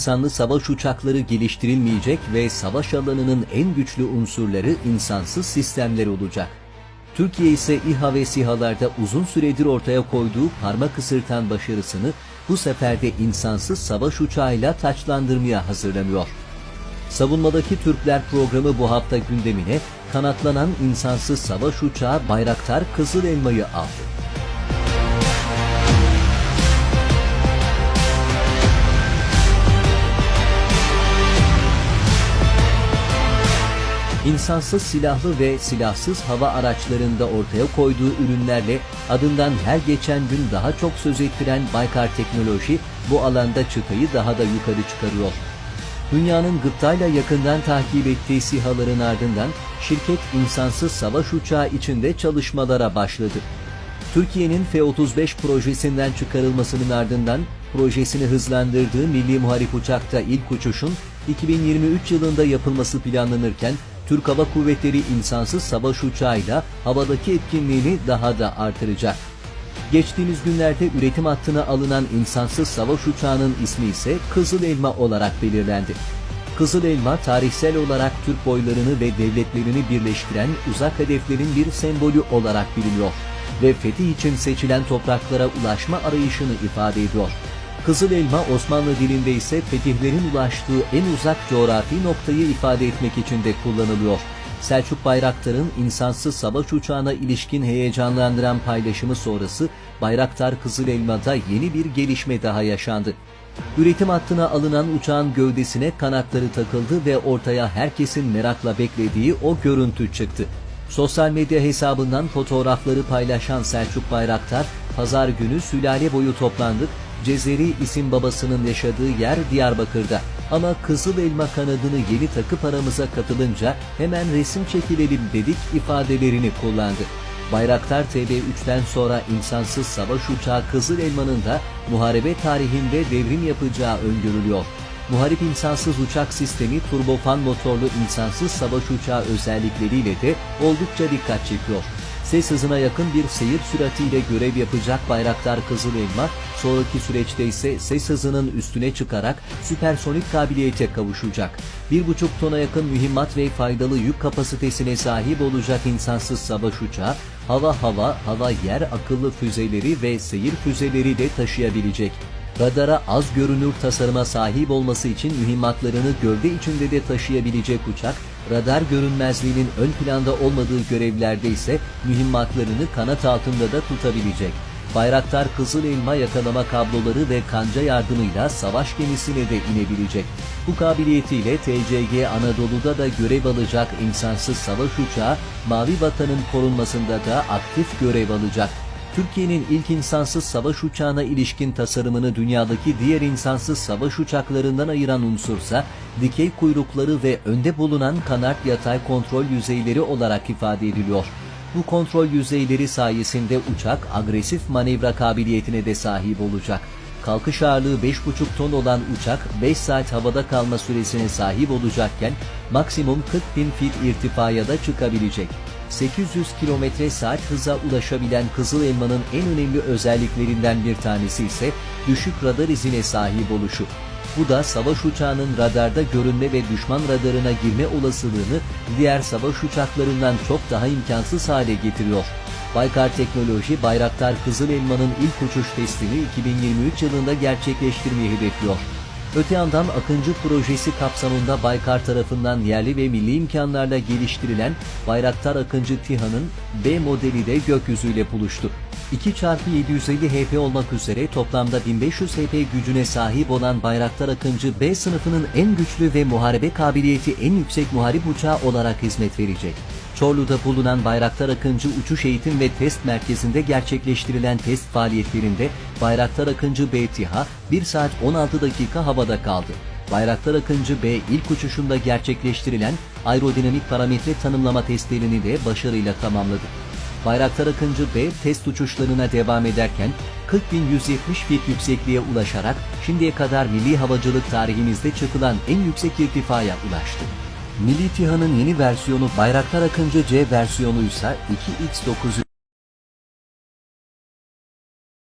insanlı savaş uçakları geliştirilmeyecek ve savaş alanının en güçlü unsurları insansız sistemler olacak. Türkiye ise İHA ve SİHA'larda uzun süredir ortaya koyduğu parmak ısırtan başarısını bu sefer de insansız savaş uçağıyla taçlandırmaya hazırlanıyor. Savunmadaki Türkler programı bu hafta gündemine kanatlanan insansız savaş uçağı Bayraktar Kızıl Elma'yı aldı. İnsansız silahlı ve silahsız hava araçlarında ortaya koyduğu ürünlerle adından her geçen gün daha çok söz ettiren Baykar Teknoloji bu alanda çıtayı daha da yukarı çıkarıyor. Dünyanın gıptayla yakından takip ettiği SİHA'ların ardından şirket insansız savaş uçağı içinde çalışmalara başladı. Türkiye'nin F-35 projesinden çıkarılmasının ardından projesini hızlandırdığı milli muharip uçakta ilk uçuşun 2023 yılında yapılması planlanırken Türk Hava Kuvvetleri insansız savaş uçağıyla havadaki etkinliğini daha da artıracak. Geçtiğimiz günlerde üretim hattına alınan insansız savaş uçağının ismi ise Kızıl Elma olarak belirlendi. Kızıl Elma tarihsel olarak Türk boylarını ve devletlerini birleştiren uzak hedeflerin bir sembolü olarak biliniyor ve fetih için seçilen topraklara ulaşma arayışını ifade ediyor. Kızıl Elma Osmanlı dilinde ise fetihlerin ulaştığı en uzak coğrafi noktayı ifade etmek için de kullanılıyor. Selçuk Bayraktar'ın insansız savaş uçağına ilişkin heyecanlandıran paylaşımı sonrası Bayraktar Kızıl Elma'da yeni bir gelişme daha yaşandı. Üretim hattına alınan uçağın gövdesine kanatları takıldı ve ortaya herkesin merakla beklediği o görüntü çıktı. Sosyal medya hesabından fotoğrafları paylaşan Selçuk Bayraktar, pazar günü sülale boyu toplandık, Cezeri isim babasının yaşadığı yer Diyarbakır'da. Ama Kızıl Elma kanadını yeni takıp aramıza katılınca hemen resim çekilelim dedik ifadelerini kullandı. Bayraktar TB3'ten sonra insansız savaş uçağı Kızıl Elma'nın da muharebe tarihinde devrim yapacağı öngörülüyor. Muharip insansız uçak sistemi turbofan motorlu insansız savaş uçağı özellikleriyle de oldukça dikkat çekiyor. Ses hızına yakın bir seyir süratiyle görev yapacak Bayraktar Kızıl Elma, sonraki süreçte ise ses hızının üstüne çıkarak süpersonik kabiliyete kavuşacak. 1,5 tona yakın mühimmat ve faydalı yük kapasitesine sahip olacak insansız savaş uçağı, hava hava, hava yer akıllı füzeleri ve seyir füzeleri de taşıyabilecek. Radara az görünür tasarıma sahip olması için mühimmatlarını gövde içinde de taşıyabilecek uçak, radar görünmezliğinin ön planda olmadığı görevlerde ise mühimmatlarını kanat altında da tutabilecek. Bayraktar Kızıl Elma yakalama kabloları ve kanca yardımıyla savaş gemisine de inebilecek. Bu kabiliyetiyle TCG Anadolu'da da görev alacak insansız savaş uçağı, Mavi Vatan'ın korunmasında da aktif görev alacak. Türkiye'nin ilk insansız savaş uçağına ilişkin tasarımını dünyadaki diğer insansız savaş uçaklarından ayıran unsursa dikey kuyrukları ve önde bulunan kanat yatay kontrol yüzeyleri olarak ifade ediliyor. Bu kontrol yüzeyleri sayesinde uçak agresif manevra kabiliyetine de sahip olacak. Kalkış ağırlığı 5,5 ton olan uçak 5 saat havada kalma süresine sahip olacakken maksimum 40 bin fit irtifaya da çıkabilecek. 800 km saat hıza ulaşabilen Kızıl Elma'nın en önemli özelliklerinden bir tanesi ise düşük radar izine sahip oluşu. Bu da savaş uçağının radarda görünme ve düşman radarına girme olasılığını diğer savaş uçaklarından çok daha imkansız hale getiriyor. Baykar Teknoloji Bayraktar Kızıl Elma'nın ilk uçuş testini 2023 yılında gerçekleştirmeyi hedefliyor. Öte yandan Akıncı projesi kapsamında Baykar tarafından yerli ve milli imkanlarla geliştirilen Bayraktar Akıncı TİHA'nın B modeli de gökyüzüyle buluştu. 2x750 HP olmak üzere toplamda 1500 HP gücüne sahip olan Bayraktar Akıncı B sınıfının en güçlü ve muharebe kabiliyeti en yüksek muharip uçağı olarak hizmet verecek. Çorlu'da bulunan Bayraktar Akıncı Uçuş Eğitim ve Test Merkezi'nde gerçekleştirilen test faaliyetlerinde Bayraktar Akıncı B TİHA 1 saat 16 dakika havada kaldı. Bayraktar Akıncı B ilk uçuşunda gerçekleştirilen aerodinamik parametre tanımlama testlerini de başarıyla tamamladı. Bayraktar Akıncı B test uçuşlarına devam ederken 40.170 fit yüksekliğe ulaşarak şimdiye kadar milli havacılık tarihimizde çıkılan en yüksek irtifaya ulaştı. Milli TİHA'nın yeni versiyonu Bayraktar Akıncı C versiyonuysa 2X9